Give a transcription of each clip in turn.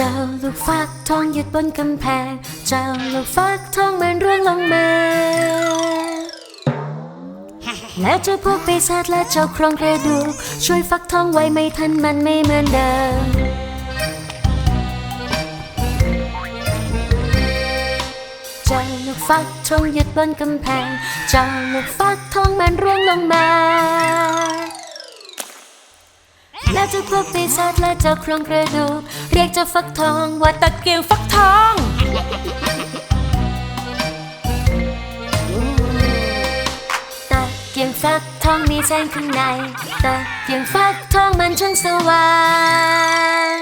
จ้าลูกฟักทองหยุดบนกำแพง เจ้าลูกฟักทองมันร่วงลงมา และเจ้าพวกปีศาจและเจ้าโครงกระดูกช่วยฟักทองไว้ไม่ทันมันไม่เหมือนเดิม เจ้าลูกฟักทองหยุดบนกำแพง เจ้าลูกฟักทองมันร่วงลงมา และเจ้าพวกปีศาจและเจ้าโครงกระดูกเรียกเจ้าฟักทองว่าตะเกียงฟักทองตะเกียงฟักทองมีแสงข้างในตะเกียงฟักทองมันช่างสว่าง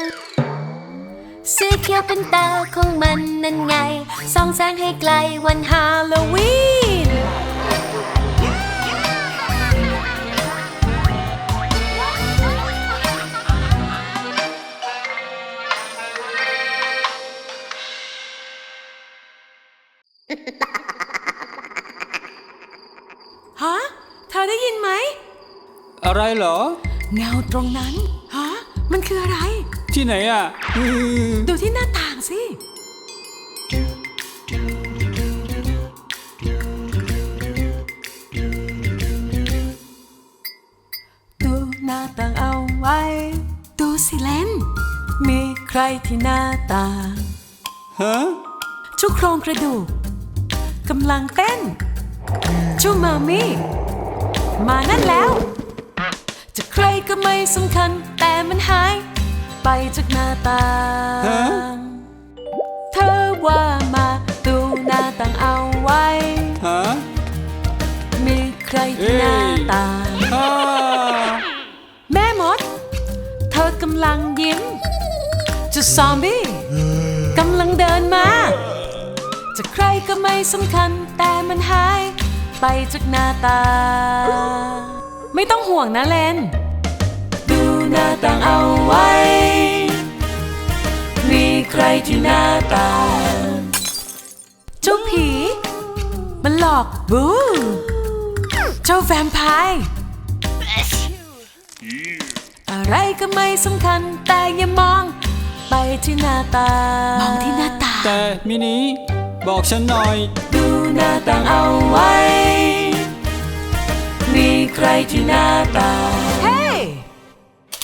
สีเขียวเป็นตาของมันนั่นไงส่องแสงให้ไกลวันฮาโลวีน เหรอ เงาตรงนั้น ฮะ มันคืออะไร ที่ไหนอะอืมดูที่หน้าต่างสิ ดูหน้าต่างเอาไว้ ดูสิเลนมีใครที่หน้าต่าง ฮะ ชุกโครงกระดูกกำลังเต้น ชูมามี่มานั่นแล้วจะใคร ก็ไม่สำคัญ แต่มันหาย ไปจากหน้าต่าฮะงเธอว่ามาดูหน้าต่างเอาไว้ ฮะ มีใครที่หน้าต่าง ฮ่า แม่มด เธอกำลังยิ้มเจะซอมบี้กำลังเดินมา จะใครก็ไม่สำคัญ แต่มันหาย ไปจากหน้าตา ไม่ต้องห่วงนะเลนดูห น้าต่างเอาไว้ มีใครที่หน้าต่างเจ้าผี มันหลอกบูเจ้าแวมไพร์อะไรก็ไม่สำคัญแต่อย่ามอง ไปที่หน้าตางมองที่หน้าต่างแต่มินิบอกฉันหน่อย ดูหน้าต่างเอาไว้ มีใครที่หน้าต่างเฮ้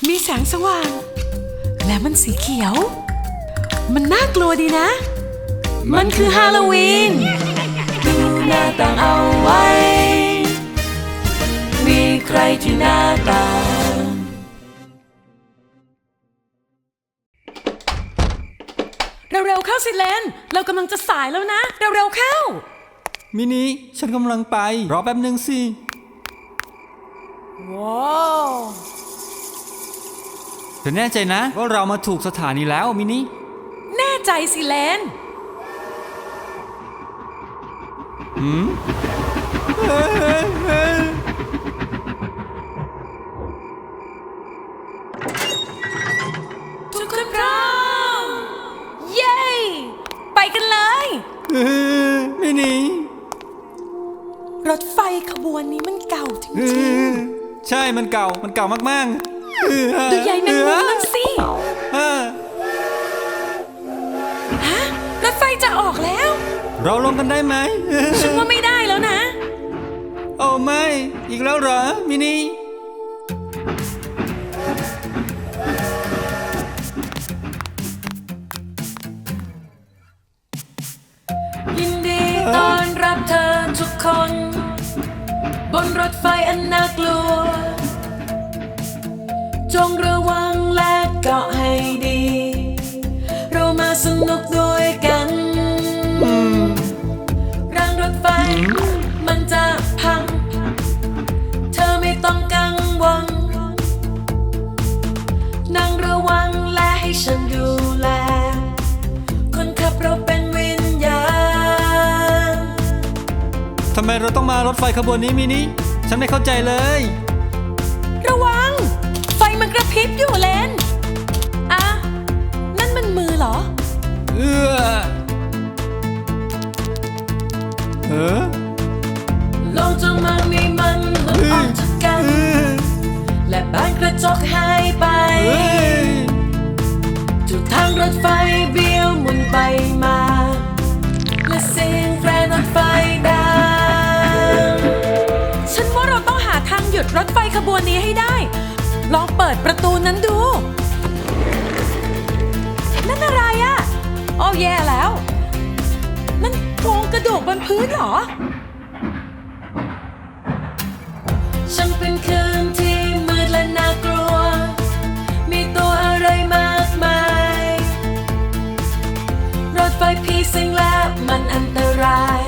มีแสงสว่าง และมันสีเขียว มันน่ากลัวดีนะ มันคือฮาโลวีนดูหน้าต่างเอาไว้ มีใครที่หน้าต่างเร็วๆเข้าสิเลน เรากำลังจะสายแล้วนะ เร็วๆเข้า มินิฉันกำลังไป รอแป๊บหนึ่งสิ ว้าว เธอแน่ใจนะว่าเรามาถูกสถานีแล้วมินิแน่ใจสิเลนทุกคนพร้อม เย้ ไปกันเลยเออมินิ รถไฟขบวนนี้มันเก่าจเอริงอใช่มันเก่ามันเก่ามากๆเออๆ ดูใหญ่แมงมุมนั่นสิเออฮะรถไฟจะออกแล้ว เราลงกันได้ไหมเออฉันว่าไม่ได้แล้วนะ โอ้ไม่ อีกแล้วเหรอ มินิยินดีต้อนรับเธอทุกคน บนรถไฟอันน่ากลัว จงระวังและเกาะให้ดี เรามาสนุกด้วยกันรางรถไฟ มันจะพัง เธอไม่ต้องกังวลนั่งระวังและให้ฉันดูแล คนขับเราเป็นวิญญาณทำไมเราต้องมารถไฟขบวนนี้มินิฉันไม่เข้าใจเลย กระพริบอยู่เลนอะนั่นมันมือเหรอเอ ลองเปิดประตูนั้นดู นั่นอะไรอะโอ้แย่แล้วนั่นโครงกระดูกบนพื้นเหรอช่างเป็นคืนที่มืดและน่ากลัว มีตัวอะไรมากมาย รถไฟพีสิงและมันอันตราย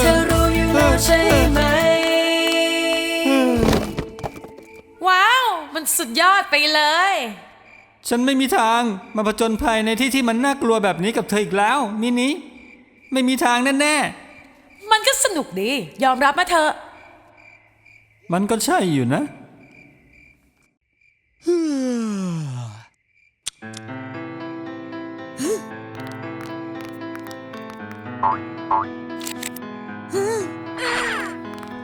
เธอรู้อยู่แล้วใช่ไหม ดยอดไปเลย ฉันไม่มีทางมาผจญภัยในที่ที่มันน่ากลัวแบบนี้กับเธออีกแล้ว มินิไม่มีทางแน่มันก็สนุกดี ยอมรับมาเถอะ ๆมันก็ใช่อยู่นะ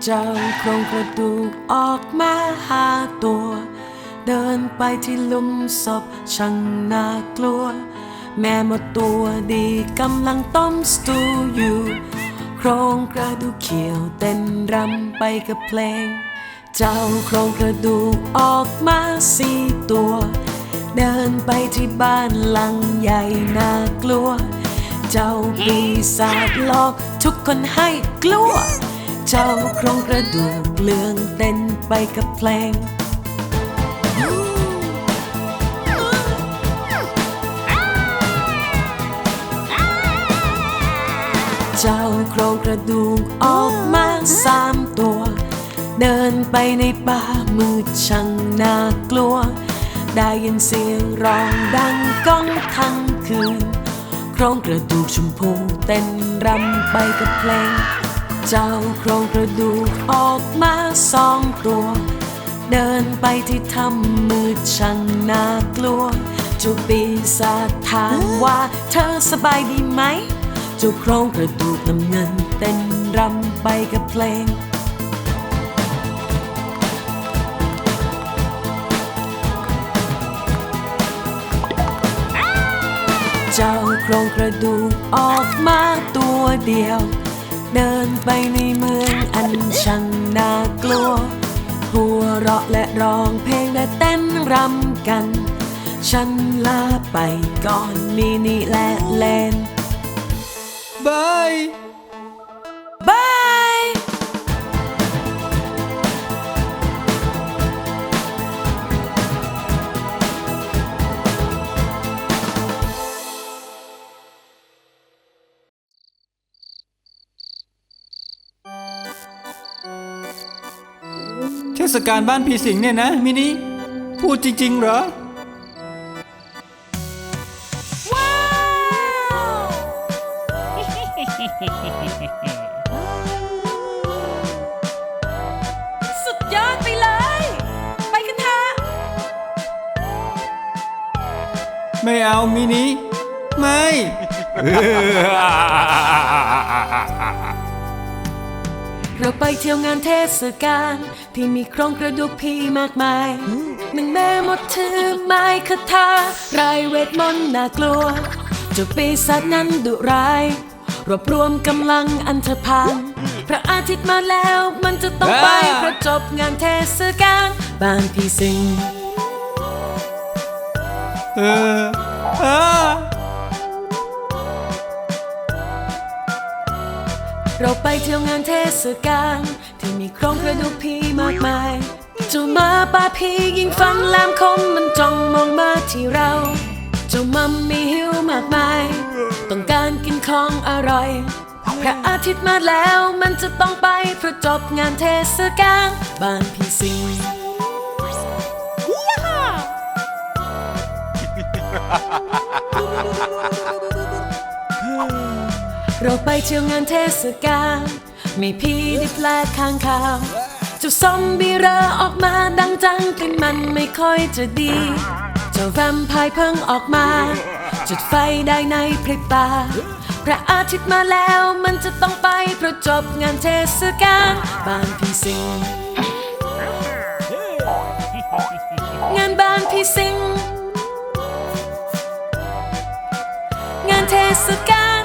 เจ้าโครงกระดูกออกมาหาตัว เดินไปที่ลุมศพช่างน่ากลัว แม่หมดตัวดีกำลังต้มสตูอยู่ โครงกระดูกเขียวเต้นรำไปกับเพลง เจ้าโครงกระดูกออกมาสี่ตัว เดินไปที่บ้านหลังใหญ่น่ากลัว เจ้าปีศาจหลอกทุกคนให้กลัว เจ้าโครงกระดูกเลืองเต้นไปกับเพลง เจ้าโครงกระดูกออกมาสามตัว เดินไปในป่ามืดช่างน่ากลัว ได้ยินเสียงร้องดังก้องทั้งคืน โครงกระดูกชมพูเต้นรำไปกับเพลง เจ้าโครงกระดูกออกมาสองตัว เดินไปที่ถ้ำมืดช่างน่ากลัวจูปีศาจถามว่าเธอสบายดีไหม จ้าโครงกระดูกน้ำเงินเต้นรำไปกับเพลงเจ้าโครงกระดูกออกมาตัวเดียว เดินไปในเมืองอันช่างน่ากลัว หัวเราะและร้องเพลงและเต้นรำกัน ฉันลาไปก่อนมินิและเลน บายบายเทศกาลบ้านผีสิงเนี่ยนะมินิพูดจริง ๆ เหรอ สุดยอดไปเลย ไปกันเถอะไม่เอามินิไม่ เราไปเที่ยวงานเทศกาลที่มีโครงกระดูกพี่มากมายหนึ่งแม่หมดถือไม้คาถารายเวทมนต์น่ากลัวเจ้าปีศาจนั้นดุร้าย รวบรวมกำลังอันธพาลพระอาทิตย์มาแล้วมันจะต้องไปอ่าประจบงานเทศกาลบ้านพี่สิงเออเออเราไปเที่ยวงานเทศกาลที่มีโครงกระดูกพี่มากมายเจ้ามาป่าพี่ยิงฟันแหลมคมมันจ้องมองมาที่เรา เจ้ามัมมีหิวมากมายต้องการกิน ของอร่อย พระอาทิตย์มาแล้วมันจะต้องไปประจบงานเทศกาลบ้านพี่สิงเราไปเที่ยวงานเทศกาลมีพี่ได้แปลกข้างข่าวเจ้าซอมบี้เรอออกมาดังจังกลิ่นมันไม่ค่อยจะดี เจ้าแวมไพร์เพิ่งออกมา จุดไฟได้ในพริบตา พระอาทิตย์มาแล้วมันจะต้องไปเพราะจบงานเทศกาลบ้านพี่สิง งานบ้านพี่สิง งานเทศกาล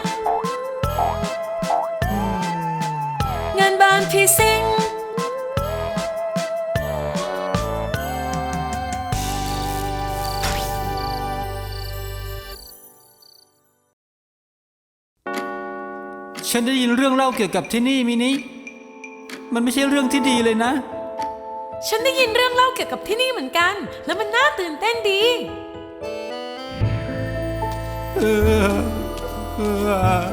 งานบ้านพี่สิง ฉันได้ยินเรื่องเล่าเกี่ยวกับที่นี่มินิมันไม่ใช่เรื่องที่ดีเลยนะ ฉันได้ยินเรื่องเล่าเกี่ยวกับที่นี่เหมือนกัน แล้วมันน่าตื่นเต้นดี เออเออ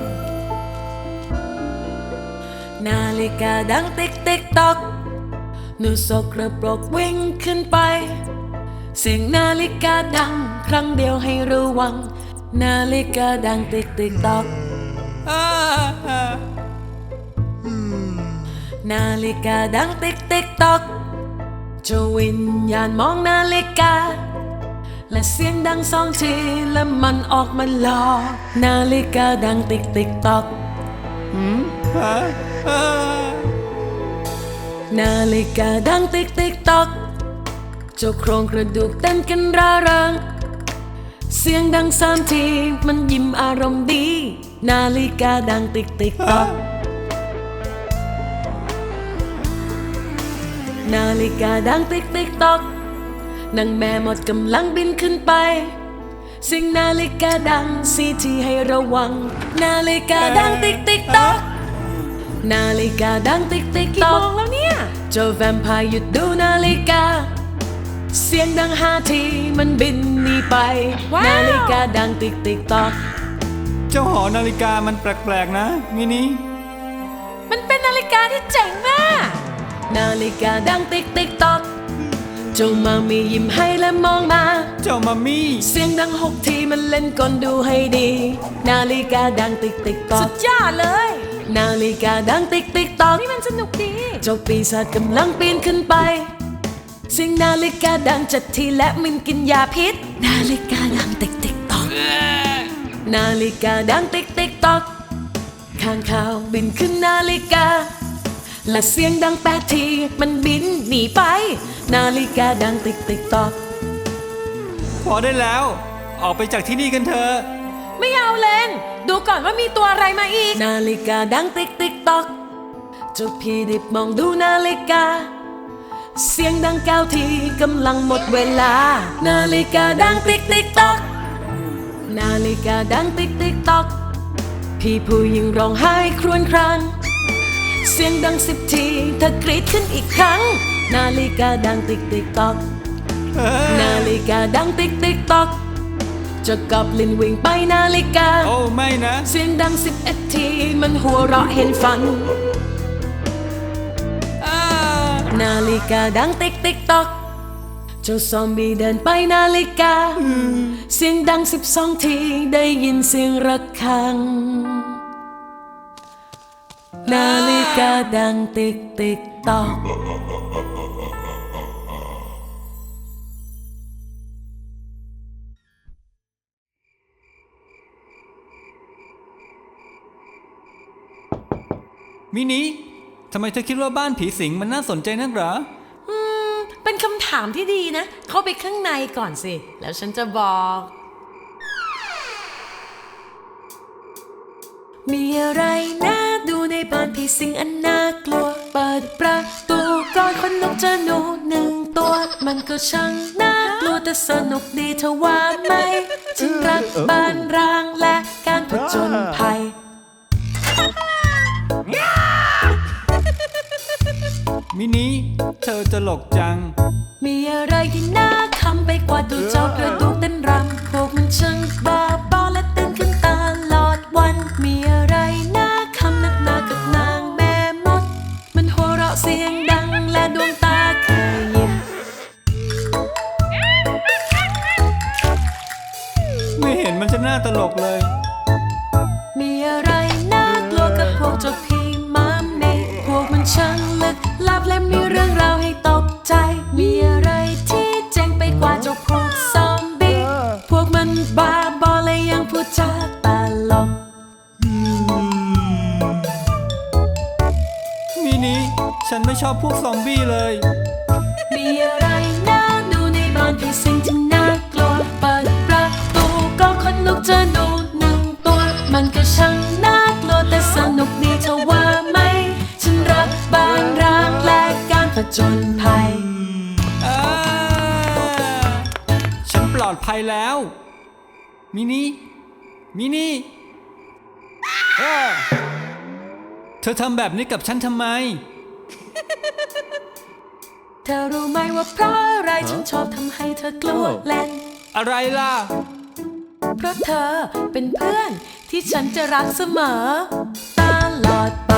นาฬิกาดังติ๊กติ๊กตอกหนูสกระปรกวิ่งขึ้นไป เสียงนาฬิกาดัง ครั้งเดียวให้ระวัง นาฬิกาดังติ๊กติ๊กตอกอ่าอ่า นาฬิกาดังติ๊กติ๊กตอกจะวิญญาณมองนาฬิกา และเสียงดังสองทีและมันออกมาหลอกนาฬิกาดังติ๊กติ๊กตอกนาฬิกาดังติ๊กติ๊กตอกเจ้าโครงกระดูกเต้นกันร่าเริงเสียงดังสามทีมันยิ้มอารมณ์ดี นาฬิกาดังติ๊กติ๊กตอกนาฬิกาดังติ๊กติ๊กตอกนางแม่หมดกำลังบินขึ้นไปเสียงนาฬิกาดังสีที่ให้ระวัง นาฬิกาดังติ๊กติ๊กตอกนาฬิกาดังติ๊กติ๊กตอกกี่โมงแล้วเนี่ยเจ้าแวมไพร์หยุดดูนาฬิกา เสียงดังห้าทีมันบินหนีไป นาฬิกาดังติ๊กติ๊กตอก เจ้าหอนาฬิกามันแปลกๆนะมินิมันเป็นนาฬิกาที่เจ๋งมาก นาฬิกาดังติ๊กติ๊กตอกเจ้ามามียิ้มให้และมองมา เจ้ามามี่เสียงดังหกทีมันเล่นกลดูให้ดี นาฬิกาดังติ๊กติ๊กตอกสุดยอดเลย นาฬิกาดังติ๊กติ๊กตอกนี่มันสนุกดี เจ้าปีศาจกำลังปีนขึ้นไปเสียงนาฬิกาดังจัดทีและมินกินยาพิษ นาฬิกาดังติ๊กติ๊กตอก นาฬิกาดังติ๊กติ๊กตอกข้างข่าวบินขึ้นนาฬิกา และเสียงดังแปดทีมันบินหนีไป นาฬิกาดังติ๊กติ๊กตอกพอได้แล้ว ออกไปจากที่นี่กันเถอะ ไม่เอาเลนดูก่อนว่ามีตัวอะไรมาอีก นาฬิกาดังติ๊กติ๊กตอกเจ้าพี่ดิบมองดูนาฬิกา เสียงดังเก้าทีกำลังหมดเวลา นาฬิกาดังติ๊กติ๊กตอก นาฬิกาดังติ๊กติ๊กตอก พี่ผู้หญิงร้องไห้ครวญคราง เสียงดังสิบทีเธอกรีดขึ้นอีกครั้ง นาฬิกาดังติ๊กติ๊กตอก นาฬิกาดังติ๊กติ๊กตอกเจะกอบลินวิ่งไปนาฬิกา โอ้ไม่นะ เสียงดังสิบเอ็ดทีมันหัวเราะเห็นฝันอ่านาฬิกาดังติ๊กติ๊กตอก เจ้าซอมบี้เดินไปนาฬิกา เสียงดังสิบสองทีได้ยินเสียงระฆัง นาฬิกาดังติ๊กติ๊กตอก มินิทำไมเธอคิดว่าบ้านผีสิงมันน่าสนใจนักหรออืม เป็นคำถามที่ดีนะ เข้าไปข้างในก่อนสิ แล้วฉันจะบอก มีอะไรน่าดูในบ้านผีสิงอันน่ากลัว เปิดประตูก่อนคนนกจะหนูหนึ่งตัว มันก็ช่างน่ากลัวแต่สนุกดีเธอว่าไหมฉันรักบ้านร้างและการผจญภัย มินิเธอตลกจัง มีอะไรที่น่า ชอบพวกซอมบี้เลย มีอะไรน่าดูในบ้านที่สิ่งที่น่ากลัวเปิดประตูก็คนลุกจะดูหนึ่งตัว มันก็ช่างน่ากลัวแต่สนุกดีเธอว่าไหม ฉันรักบ้านร้างและการผจญภัยอ่าฉันปลอดภัยแล้ว มินิ มินิอ่าเธอทำแบบนี้กับฉันทำไม เธอรู้ไหมว่าเพราะอะไรฉันชอบทำให้เธอกลัวเล่น อะไรล่ะ เพราะเธอเป็นเพื่อนที่ฉันจะรักเสมอ ตลอดไป